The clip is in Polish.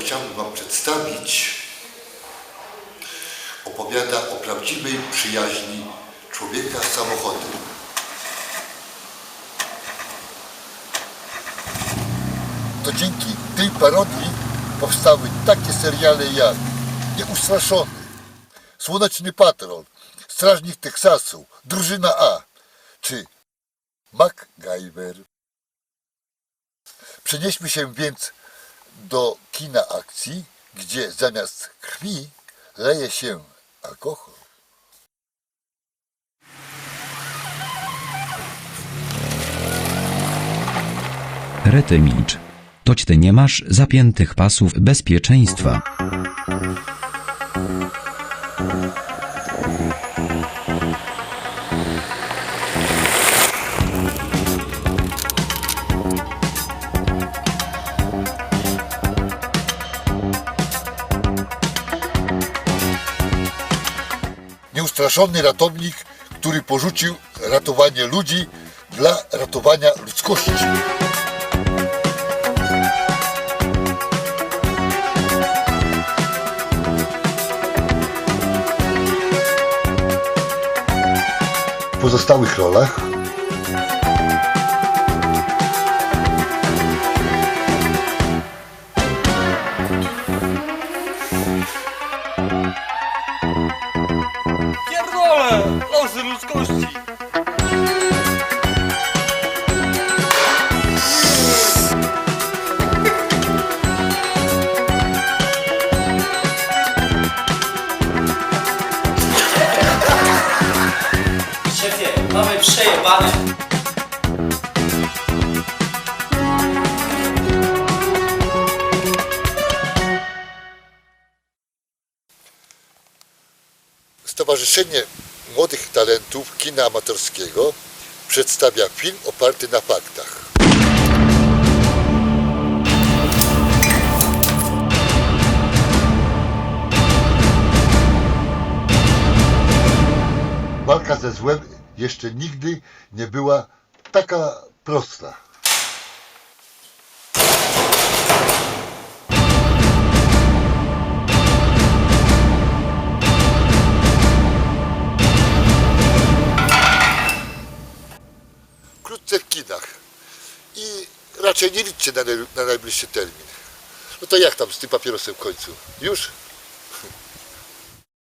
Chciałbym Wam przedstawić, opowiada o prawdziwej przyjaźni człowieka z samochodem. To dzięki tej parodii powstały takie seriale jak Nieustraszony, Słoneczny Patrol, Strażnik Teksasu, Drużyna A czy MacGyver. Przenieśmy się więc do kina akcji, gdzie zamiast krwi leje się alkohol. Rety milcz. Toć ty nie masz zapiętych pasów bezpieczeństwa. Nieustraszony ratownik, który porzucił ratowanie ludzi dla ratowania ludzkości. W pozostałych rolach Losy ludzkości! Szefie, mamy przejebane. Stowarzyszenie Młodych Talentów Kina Amatorskiego przedstawia film oparty na faktach. Walka ze złem jeszcze nigdy nie była taka prosta. Raczej nie liczcie na, na najbliższy termin. No to jak tam z tym papierosem w końcu? Już?